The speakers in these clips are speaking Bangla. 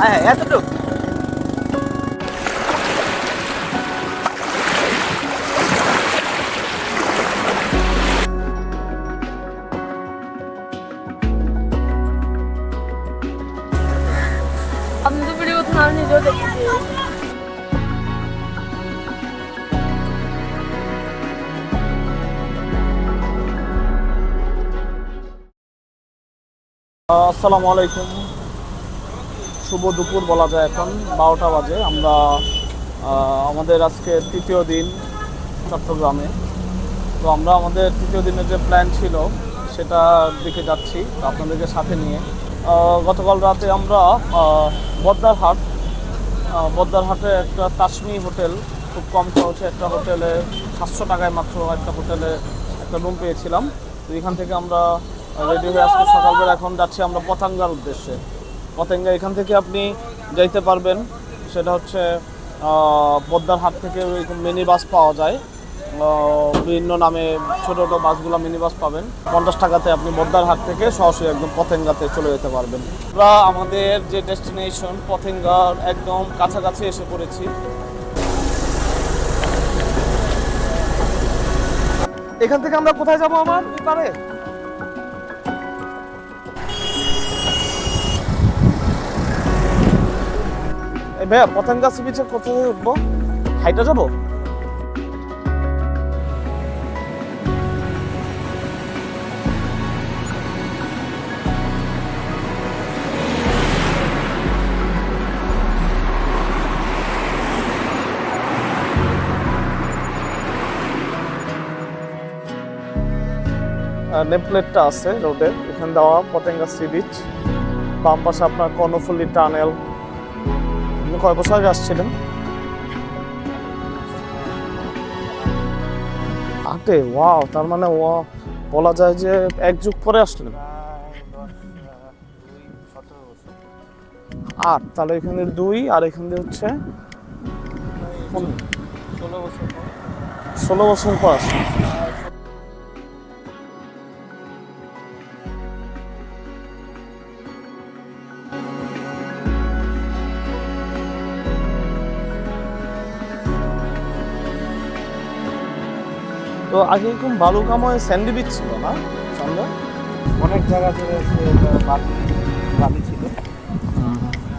হ্যাঁ এতটুকু নিজেও দেখেছি আসসালামু আলাইকুম। শুভ দুপুর বলা যায় এখন, বারোটা বাজে। আমরা আমাদের আজকে তৃতীয় দিন চট্টগ্রামে। তো আমরা আমাদের তৃতীয় দিনের যে প্ল্যান ছিল, সেটার দিকে যাচ্ছি আপনাদেরকে সাথে নিয়ে। গতকাল রাতে আমরা বদ্দারহাট বদ্দারহাটে একটা তাসমি হোটেল, খুব কম খরচে একটা হোটেলে সাতশো টাকায় মাত্র একটা হোটেলে একটা রুম পেয়েছিলাম। তো এখান থেকে আমরা রেডি হয়ে আজকে সকালবেলা এখন যাচ্ছি আমরা পতাঙ্গার উদ্দেশ্যে। পতেঙ্গা এখান থেকে আপনি যাইতে পারবেন। সেটা হচ্ছে আহ, বদ্দারহাট থেকে মিনি বাস পাওয়া যায়। বিভিন্ন নামে ছোট ছোটো বাসগুলো মিনি বাস পাবেন। পঞ্চাশ টাকাতে আপনি বদ্দার হাট থেকে সরাসরি একদম পতেঙ্গাতে চলে যেতে পারবেন। আমরা আমাদের যে ডেস্টিনেশন পতেঙ্গার একদম কাছাকাছি এসে পড়েছি। এখান থেকে আমরা কোথায় যাব আমার? পারে? ভাইয়া পতেঙ্গা সি বিচে কোথায় উঠবো? হাইটা যাব? নেমপ্লেটটা আছে রোডে এখানে দেওয়া পতেঙ্গা সি বিচ। বাম পাশে আপনার কর্ণফুলি টানেল। আপনি কয় বছর আগে আসছিলেন? আটে ওয়াও, তার মানে ও বলা যায় যে এক যুগ পরে আসলেন। আট, তাহলে এখানে দুই, আর এখানে হচ্ছে। ষোলো বছর পর আসলেন। তো আগে এরকম বালুকাময় স্যান্ডি বিচ ছিল না সঙ্গে অনেক জায়গা জুড়ে বালি বালি ছিল।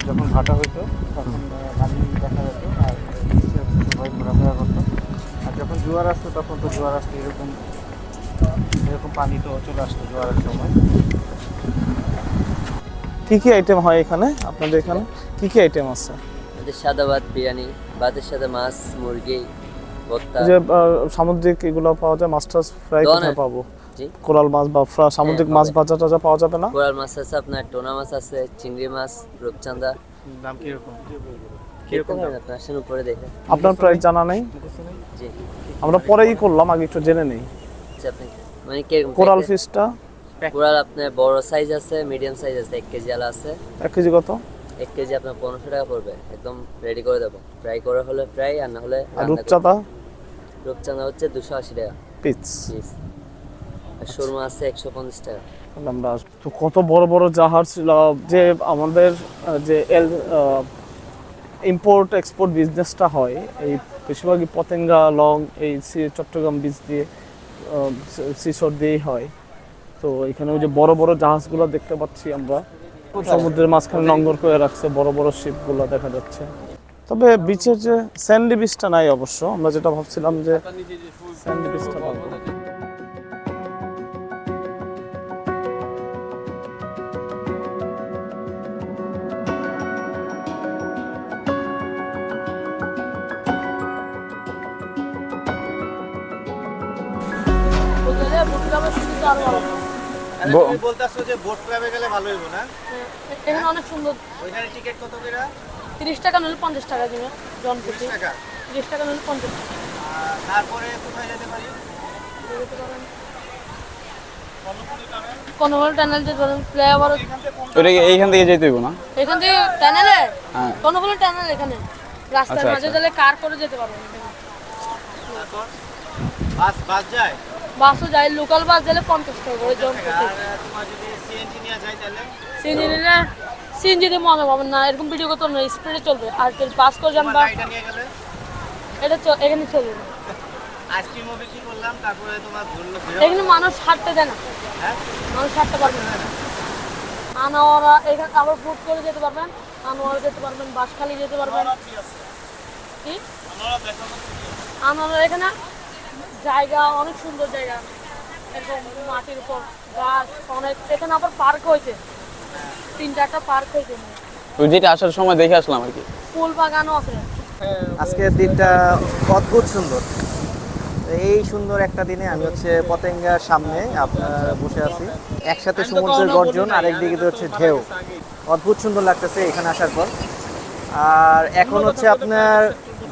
যখন ভাটা হইতো তখন বালি দেখা যেত আর সবাই ঘোরাফেরা করতো। আর যখন জোয়ার আসতো তখন তো জোয়ার আসতো এরকম এরকম পানি তো চলে আসতো জোয়ারের সময়। কি কি আইটেম হয় এখানে? আপনাদের এখানে কি কি আইটেম আছে? আমাদের সাদা ভাত বিরিয়ানি ভাতের সাথে মাছ মুরগি যে সামুদ্রিক এগুলো পাওয়া যায় মাছ টাছ ফ্রাই কোথায় পাবো? কোরাল মাছ বা সামুদ্রিক হ্যাঁ, মাছ পাবে। ভাজা টাজা পাওয়া যাবে না? কোরাল মাছ আছে আপনার টোনা মাছ আছে চিংড়ি মাছ রূপচাঁদা। দাম কীরকম? কীরকম আপনার? প্রাইস জানা নেই? আমরা পরেই করলাম আগে একটু জেনে নেই। আচ্ছা আপনি মানে কোরাল ফিশটা কোরাল আপনার বড় সাইজ আছে মিডিয়াম সাইজ আছে এক কেজি আলা আছে। এক কেজি কত? এক কেজি আপনার পনেরোশো টাকা পড়বে। একদম রেডি করে দেবো। ফ্রাই করে হলে ফ্রাই আর না হলে আর রূপচাঁদা? রূপচাঁদা হচ্ছে দুশো আশি টাকা। পিস। পিস। আর সুরমা আছে একশো পঞ্চাশ টাকা। আমরা তো কত বড় বড় জাহাজ ছিল যে আমাদের যে এল ইম্পোর্ট এক্সপোর্ট বিজনেসটা হয় এই বেশিরভাগই পতেঙ্গা লং এই চট্টগ্রাম বীজ দিয়ে সিসর দিয়েই হয়। তো এখানে ওই যে বড় বড় জাহাজগুলো দেখতে পাচ্ছি আমরা। সমুদ্রের মাঝখানে নঙ্গর করে রাখছে বড় বড় শিপ শিপগুলো দেখা যাচ্ছে। তবে বিচের যে স্যান্ডি বিচটা নাই অবশ্য আমরা যেটা ভাবছিলাম যে স্যান্ডি বিচটা পাবো তুমি বলতেছো যে বোট ক্লাবে গেলে ভালো হইব না? হ্যাঁ, এখানে অনেক সুন্দর ওইখানে টিকিট কত করে? তিরিশ টাকা নিলে পঞ্চাশ টাকা দিবে জন প্রতি। টাকা? তিরিশ টাকা নিলে পঞ্চাশ টাকা। তারপরে কোথায় যেতে পারি? কনভল টানেল যেতে পারেন ফ্লাইওভার ওটা এইখান থেকে যেতে হইব না? এখান থেকে টানেলে হ্যাঁ। কনভল টানেল এখানে। রাস্তার আচ্ছা, মাঝে আচ্ছা। গেলে কার করে যেতে তারপর? বাস বাস যায়? বাসও যায় লোকাল বাস গেলে পঞ্চাশ টাকা করে জন সিএনজি সিএনজি নিলে মজা পাবেন না এরকম ভিডিও করতে না স্পিডে চলবে। আর পাস করে যান বা এটা এখানে চলবে না। এখানে মানুষ হাঁটতে দেয় না। হ্যাঁ? মানুষ হাঁটতে পারবে না। আনোয়ারা এখানে আবার বুট করে যেতে পারবেন। আনোয়ারা যেতে পারবেন বাঁশখালী যেতে পারবেন। কি আনোয়ারা এখানে জায়গা অনেক সুন্দর জায়গা। এরকম মাটির উপর গাছ অনেক। এখানে আবার পার্ক হয়েছে। তিন চারটা পার্ক হয়েছে ওই যেটা আসার সময় দেখে আসলাম আর কি। ফুল বাগানও আছে। আজকের দিনটা অদ্ভুত সুন্দর। এই সুন্দর একটা দিনে আমি হচ্ছে পতেঙ্গার সামনে আপনার বসে আছি। একসাথে সমুদ্রের গর্জন আর একদিকে হচ্ছে ঢেউ। অদ্ভুত সুন্দর লাগতেছে এখানে আসার পর। আর এখন হচ্ছে আপনার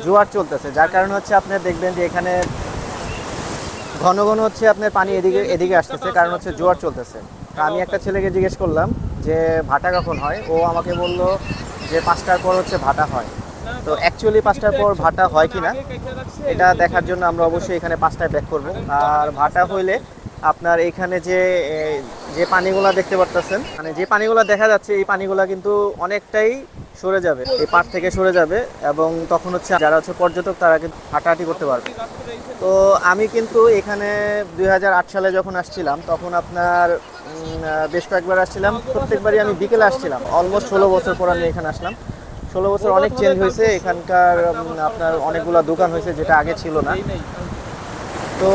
জোয়ার চলতেছে। যার কারণে হচ্ছে আপনার দেখবেন যে এখানে ঘন ঘন হচ্ছে আপনার পানি এদিকে এদিকে আসতেছে, কারণ হচ্ছে জোয়ার চলতেছে। আমি একটা ছেলেকে জিজ্ঞেস করলাম যে, ভাটা কখন হয়? ও আমাকে বলল যে, পাঁচটার পর হচ্ছে ভাটা হয়। তো অ্যাকচুয়ালি পাঁচটার পর ভাটা হয় কি না এটা দেখার জন্য আমরা অবশ্যই এখানে পাঁচটায় ব্যাক করব। আর ভাটা হইলে আপনার এখানে যে যে পানিগুলা দেখতে পারতেছেন মানে যে পানিগুলা দেখা যাচ্ছে, এই পানিগুলা কিন্তু অনেকটাই সরে যাবে, এই পাট থেকে সরে যাবে এবং তখন হচ্ছে যারা হচ্ছে পর্যটক, তারা কিন্তু হাঁটাহাঁটি করতে পারবে। তো আমি কিন্তু এখানে দু হাজার আট সালে যখন আসছিলাম, তখন আপনার বেশ কয়েকবার আসছিলাম। প্রত্যেকবারই আমি বিকেলে আসছিলাম। অলমোস্ট ষোলো বছর পর আমি এখানে আসলাম। ষোলো বছর অনেক চেঞ্জ হয়েছে। এখানকার আপনার অনেকগুলো দোকান হয়েছে যেটা আগে ছিল না। তো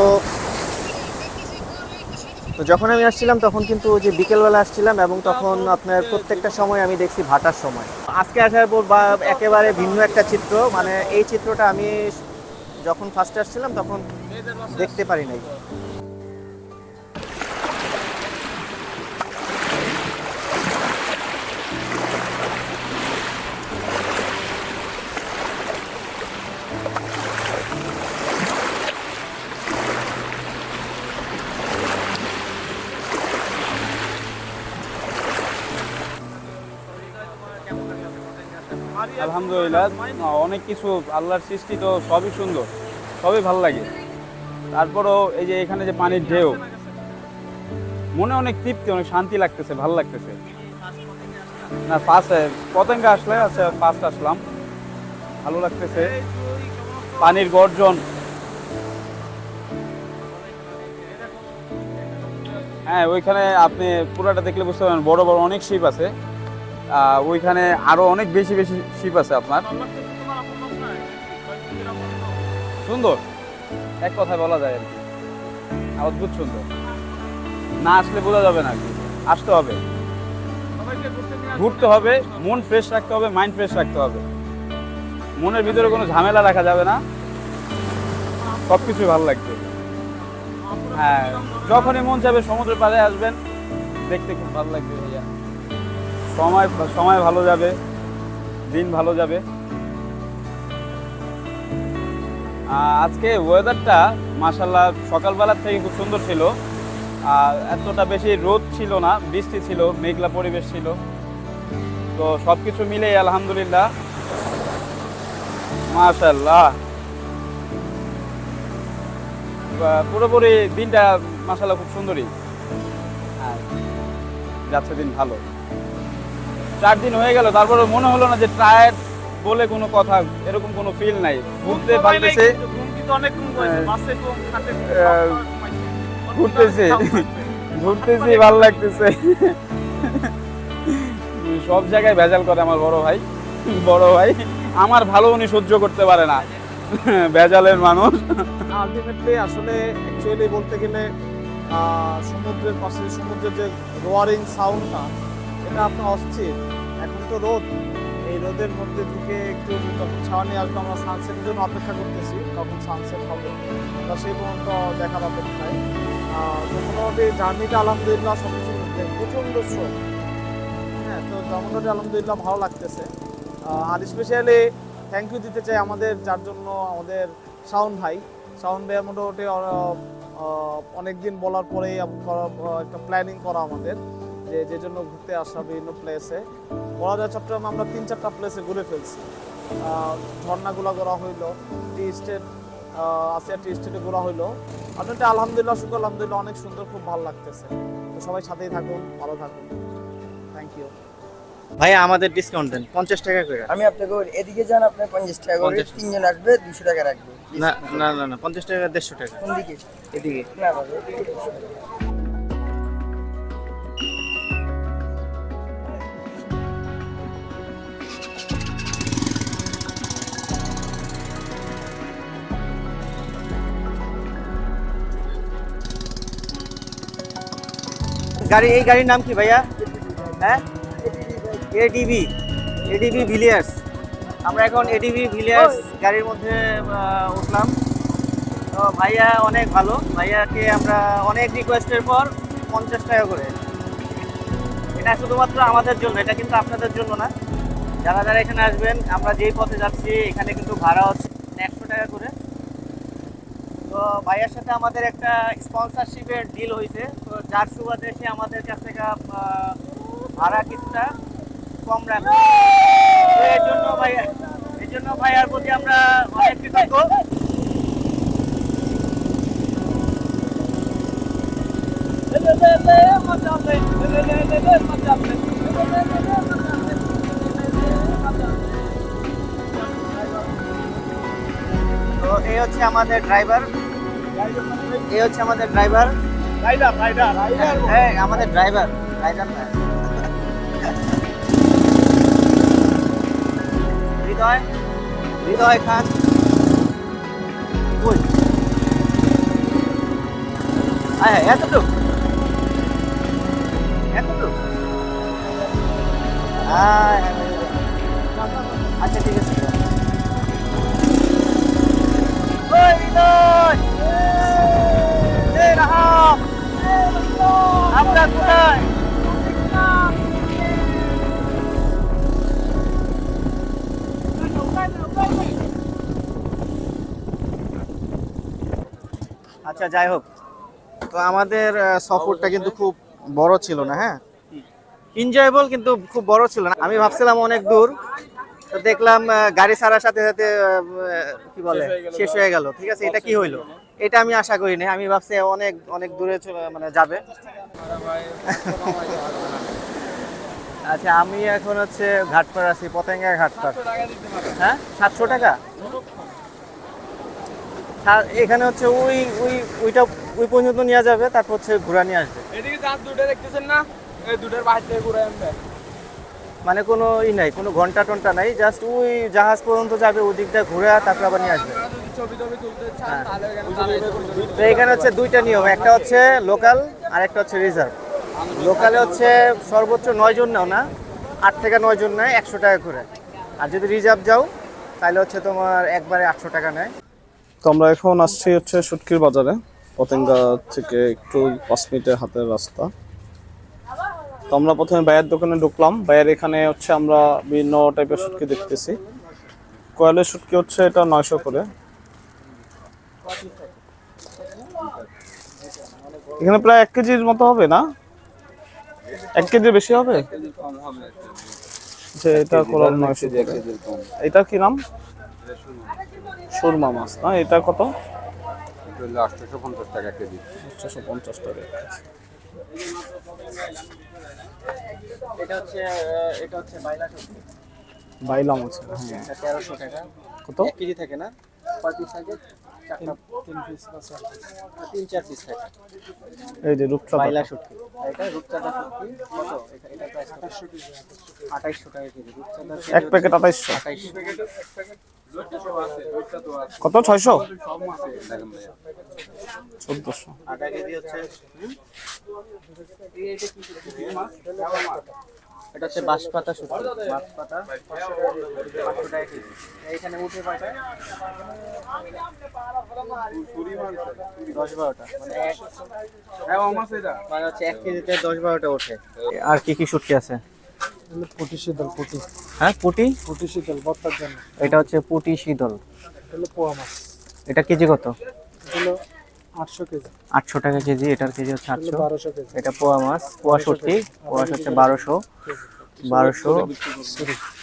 তো যখন আমি আসছিলাম, তখন কিন্তু যে বিকেলবেলা আসছিলাম এবং তখন আপনার প্রত্যেকটা সময় আমি দেখছি ভাটার সময়। আজকে আসার পর বা একেবারে ভিন্ন একটা চিত্র মানে এই চিত্রটা আমি যখন ফার্স্টে আসছিলাম, তখন দেখতে পারি নাই। আলহামদুলিল্লাহ, অনেক কিছু আল্লাহর সৃষ্টি তো সবই সুন্দর, সবই ভালো লাগে। তারপরও এই যে এখানে যে পানির ঢেউ, মনে অনেক তৃপ্তি, অনেক শান্তি লাগতেছে, ভালো লাগতেছে। না ফার্স্ট পতঙ্গে আসলে আচ্ছা ফার্স্ট আসলাম। ভালো লাগতেছে। পানির গর্জন। হ্যাঁ ওইখানে আপনি পুরাটা দেখলে বুঝতে পারবেন, বড় বড় অনেক শিপ আছে। ওইখানে আরও অনেক বেশি বেশি শিপ আছে আপনার। সুন্দর। এক কথায় বলা যায় আর কি। অদ্ভুত সুন্দর। না আসলে বোঝা যাবে না কি। আসতে হবে। ঘুরতে হবে, মন ফ্রেশ রাখতে হবে মাইন্ড ফ্রেশ রাখতে হবে। মনের ভিতরে কোনো ঝামেলা রাখা যাবে না। সব কিছুই ভালো লাগবে। হ্যাঁ যখনই মন যাবে সমুদ্রের পাড়ে আসবেন, দেখতে খুব ভালো লাগবে। সময় সময় ভালো যাবে, দিন ভালো যাবে। আজকে ওয়েদারটা মাসাল্লাহ সকালবেলার থেকে খুব সুন্দর ছিল। আর এতটা বেশি রোদ ছিল না, বৃষ্টি ছিল, মেঘলা পরিবেশ ছিল। তো সব কিছু মিলেই আলহামদুলিল্লাহ। মাশাল্লাহ পুরোপুরি দিনটা মাসাল্লাহ খুব সুন্দরই। যাচ্ছে দিন ভালো। চার দিন হয়ে গেল তারপরে মনে হলো না যে টায়ার্ড বলে কোনো কথা এরকম কোনো ফিল নাই। ঘুরতে পারতেছে। আহ, ঘুরতেছি। ঘুরতেছি ভালো লাগতেছে। সব জায়গায় ভেজাল করে আমার বড় ভাই বড় ভাই। আমার ভালো উনি সহ্য করতে পারে না। ভেজালের মানুষ। আলটিমেটলি আসলে অ্যাকচুয়ালি বলতে গেলে সমুদ্রের পাশে সমুদ্রের যে রোয়ারিং সাউন্ডটা এটা আপনার অস্থির। এখন তো রোদ। এই রোদের মধ্যে থেকে একটু ছাওয়া নিয়ে আসব, আমরা সানসেটের জন্য অপেক্ষা করতেছি কখন সানসেট হবে। তা সেই পর্যন্ত দেখার অপেক্ষায়। তো মোটামুটি জার্নিটা আলহামদুলিল্লাহ সব কিছু প্রচণ্ড স্রোত। হ্যাঁ তো মোটামুটি আলহামদুলিল্লাহ ভালো লাগতেছে। আর স্পেশালি থ্যাংক ইউ দিতে চাই আমাদের, যার জন্য আমাদের শাওন ভাই। শাওন ভাই মোটামুটি অনেক দিন বলার পরেই একটা প্ল্যানিং করা আমাদের। যে যে জন্য ঘুরতে আসা বিভিন্ন প্লেসে বলা যায় চট্টগ্রামে আমরা তিন চারটা প্লেসে ঘুরে ফেলছি। ঝর্ণাগুলো ঘোরা হইল টি স্টেট আসিয়া টি স্টেটে ঘোরা হইল। আপনারটা আলহামদুলিল্লাহ শুক্র আলহামদুলিল্লাহ অনেক সুন্দর খুব ভালো লাগতেছে। তো সবাই সাথেই থাকুন ভালো থাকুন। থ্যাংক ইউ ভাইয়া আমাদের ডিসকাউন্ট দেন পঞ্চাশ টাকা করে। আমি আপনাকে এদিকে যান আপনার পঞ্চাশ টাকা করে তিনজন আসবে দুশো টাকা রাখবে। না না না না পঞ্চাশ টাকা দেড়শো টাকা। কোন দিকে? এদিকে। না গাড়ি এই গাড়ির নাম কি ভাইয়া? হ্যাঁ? এডিবি এডিবি ভিলিয়ার্স আমরা এখন এডিবি ভিলিয়ার্স গাড়ির মধ্যে উঠলাম। তো ভাইয়া অনেক ভালো। ভাইয়াকে আমরা অনেক রিকোয়েস্টের পর পঞ্চাশ টাকা করে। এটা শুধুমাত্র আমাদের জন্য এটা কিন্তু আপনাদের জন্য না। যারা যারা এখানে আসবেন আমরা যেই পথে যাচ্ছি এখানে কিন্তু ভাড়া হচ্ছে একশো টাকা করে। তো ভাইয়ের সাথে আমাদের একটা স্পন্সরশিপের ডিল হয়েছে তো যার সুবাদে সে আমাদের কাছ থেকে ভাড়া কিছুটা কম রাখবে তো এর জন্য ভাইয়া, এর জন্য ভাইয়ার প্রতি আমরা অনেক কৃতজ্ঞ। তো এই হচ্ছে আমাদের ড্রাইভার এই হচ্ছে আমাদের ড্রাইভার রাইডার রাইডার রাইডার হ্যাঁ আমাদের ড্রাইভার ড্রাইভার না। হৃদয় হৃদয় খান। কই হ্যাঁ এতটুক। এতটুক। হ্যাঁ আচ্ছা ঠিক আছে। ওই হৃদয়! আমরা কোথায় আচ্ছা যাই হোক। তো আমাদের সফরটা কিন্তু খুব বড় ছিল না হ্যাঁ? এনজয়েবল কিন্তু খুব বড় ছিল না। আমি ভাবছিলাম অনেক দূর। তো দেখলাম গাড়ি ছাড়ার সাথে সাথে কি বলে? শেষ হয়ে গেল। ঠিক আছে এটা কি হইল? এটা আমি আশা করি আমি ভাবছি অনেক অনেক দূরে মানে যাবে। আচ্ছা আমি এখন হচ্ছে ঘাটপাড় আছি, পতেঙ্গা ঘাটপাড়। হ্যাঁ? সাতশো টাকা? এখানে হচ্ছে ওই ওই, ওইটা, ওই পর্যন্ত নিয়ে যাবে, তারপর হচ্ছে ঘোরা নিয়ে আসবে। এদিকে যার দুটো দেখতেছেন না? এই দুটোর বাইরে ঘুরে আনবে। মানে কোনো ই নাই, কোনো ঘণ্টা টন্টা নাই জাস্ট ওই জাহাজ পর্যন্ত যাবে ওই দিকটা ঘুরে তারপর আবার নিয়ে আসবে। হ্যাঁ। তো এখানে হচ্ছে দুইটা নিয়ম, একটা হচ্ছে লোকাল আর একটা হচ্ছে রিজার্ভ লোকালে হচ্ছে সর্বোচ্চ নয় জন নাও না, আট থেকে নয় জন নেয়, একশো টাকা করে। আর যদি রিজার্ভ যাও, তাহলে হচ্ছে তোমার একবারে আটশো টাকা নেয়। তো আমরা এখন আসছি হচ্ছে সুটকির বাজারে, পতেঙ্গা থেকে একটু পাঁচ মিনিটের হাতের রাস্তা। তো আমরা প্রথমে বায়ের দোকানে ঢুকলাম। বায়ের এখানে হচ্ছে আমরা বিভিন্ন টাইপের শুটকি দেখতেছি। কয়েলের শুটকি হচ্ছে এটা নয়শো করে। এখানে প্রায় এক কেজির মতো হবে না? এক কেজির বেশি হবে? যে এটা কোরাল নয়শো এটা কি নাম? সুরমা। মাছ না? এটা কত? আটশোশো পঞ্চাশ টাকা কেজি। চারশো পঞ্চাশ টাকা এটা হচ্ছে এটা হচ্ছে বাইলা সবজি বাইলা মাছ হ্যাঁ। এটা তেরোশো টাকা। কত? এক কেজি থাকে না? কয় পিস থাকে চারটা তিন পিস তিন চার পিস থাকে। এই যে রূপচাঁদা। বাইলা শুটকি। এটা রূপচাঁদা শুটকি। কত? এটা প্রাইস আঠাশশো আঠাইশশো টাকা। কেজি। রূপচাঁদা এক প্যাকেট আঠাইশশো। আঠাইশশো। কত? ছয়শো? চোদ্দশো। আটা কেজি হচ্ছে এটা হচ্ছে বাঁশপাতা শুটকি। বাঁশপাতা। পাঁচশো টাকা কেজি এইখানে উঠে দশ বারোটা। মানে মানে হচ্ছে এক কেজিতে দশ বারোটা ওঠে। আর কি কি শুটকি আছে? পুটি শীতল পুটি। হ্যাঁ পুটি? পুটি শীতল ভর্তার জন্য। এটা হচ্ছে পুটি শীতল। হলো পোয়া মাছ। এটা কেজি কত? হলো আটশো কেজি। আটশো টাকা কেজি এটার কেজি হচ্ছে আটশো। বারোশো কেজি। এটা পোয়া মাছ পোয়া শুটকি পোয়া হচ্ছে বারোশো। বারোশো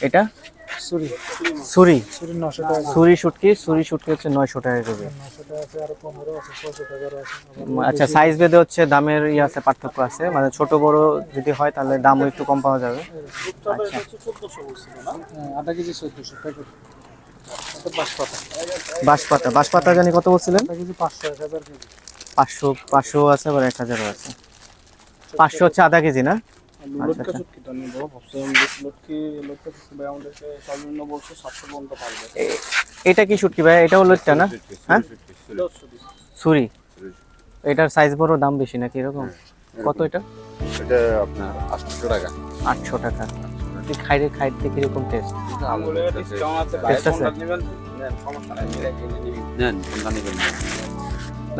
এটা? সুরি সুরি সুরি নশো টাকা। সুরি শুটকি সুরি শুটকি হচ্ছে নয়শো টাকা আছে আচ্ছা সাইজ ভেদে হচ্ছে দামের ইয়ে আছে পার্থক্য আছে। মানে ছোট বড় যদি হয় তাহলে দামও একটু কম পাওয়া যাবে। না হ্যাঁ, আধা কেজি চোদ্দশো প্যাকেট এটা বাঁশপাতা। বাঁশপাতা। জানি কত বলছিলেন? পাঁচশো পাঁচশো পাঁচশো আছে আবার এক হাজারও আছে। পাঁচশো হচ্ছে আধা কেজি না? লটকা। চুটকিটা নিবো ভাবছিলাম লটকি লটকা চুটকি ভাই আমাদেরকে সর্বনিম্ন বলছে সাতশো পর্যন্ত পারবে। এটা কি শুটকি ভাই? এটাও লইটটা না? হ্যাঁ। সুরি এটার সাইজ বড় দাম বেশি নাকি এরকম? কত এটা? এটা আপনার আটশো টাকা। আটশো টাকা। এই খাইতে খাইতে কীরকম টেস্ট আঙুলের ডিসকাউন্ট আছে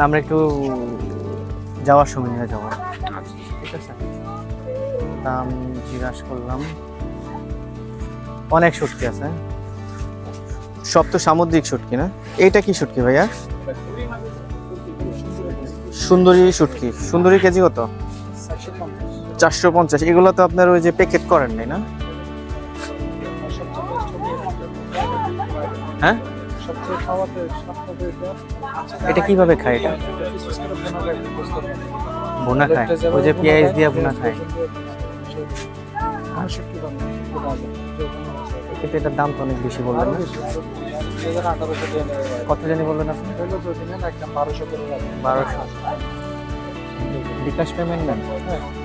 আমরা একটু যাওয়ার সময় নিয়ে যাব। আচ্ছা। ঠিক আছে। দাম জিজ্ঞাসা করলাম। অনেক শুটকি আছে। সব তো সামুদ্রিক শুটকি না? এইটা কি শুটকি ভাইয়া? সুন্দরী শুটকি সুন্দরী কেজি কত? চারশো পঞ্চাশ। এগুলো তো আপনার ওই যে প্যাকেট করেন নাই না? হ্যাঁ? এটা কীভাবে খায় এটা? বোনা খায়। ওই যে পেঁয়াজ দিয়ে বোনা খায়, কিন্তু এটার দাম তো অনেক বেশি বললেন। কত জানি বললেন আপনি? বারোশো। বারোশো বিকাশ পেমেন্ট নেন? হ্যাঁ।